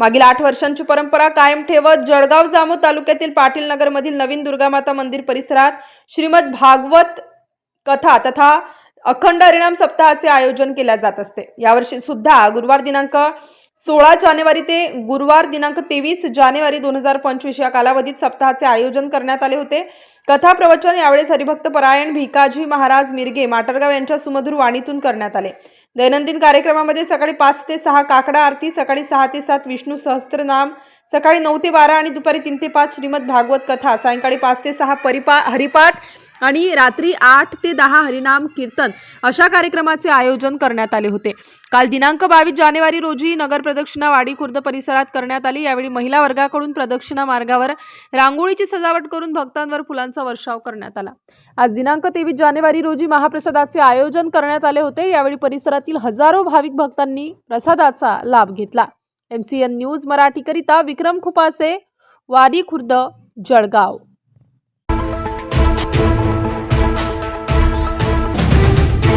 मागील आठ वर्षांची परंपरा कायम ठेवत जळगाव जामो तालुक्यातील पाटील नगर मधील नवीन दुर्गामाता मंदिर परिसरात श्रीमद भागवत कथा तथा अखंड हरिणाम सप्ताहाचे आयोजन केले जात असते. यावर्षी सुद्धा गुरुवार दिनांक सोळा जानेवारी ते गुरुवार दिनांक तेवीस जानेवारी दोन हजार पंचवीस या कालावधीत सप्ताहाचे आयोजन करण्यात आले होते. कथा प्रवचन यावेळेस हरिभक्त परायण भिकाजी महाराज मिरगे माटरगाव यांच्या सुमधुर वाणीतून करण्यात आले. दैनंदिन कार्यक्रमामध्ये सकाळी पाच ते सहा काकडा आरती सकाळी सहा ते सात विष्णू सहस्त्रनाम सकाळी नऊ ते बारा आणि दुपारी तीन ते पाच श्रीमद भागवत कथा सायंकाळी पाच ते सहा परिपा हरिपाठ आणि रात्री आठ ते दहा हरिनाम कीर्तन अशा कार्यक्रमाचे आयोजन करण्यात आले होते. काल दिनांक बावीस जानेवारी रोजी नगर प्रदक्षिणा वाडी खुर्द परिसरात करण्यात आली. यावेळी महिला वर्गाकडून प्रदक्षिणा मार्गावर रांगोळीची सजावट करून भक्तांवर फुलांचा वर्षाव करण्यात आला. आज दिनांक तेवीस जानेवारी रोजी महाप्रसादाचे आयोजन करण्यात आले होते. यावेळी परिसरातील हजारो भाविक भक्तांनी प्रसादाचा लाभ घेतला. एमसीएन न्यूज मराठीकरिता विक्रम खुपासे वारी खुर्द जळगाव.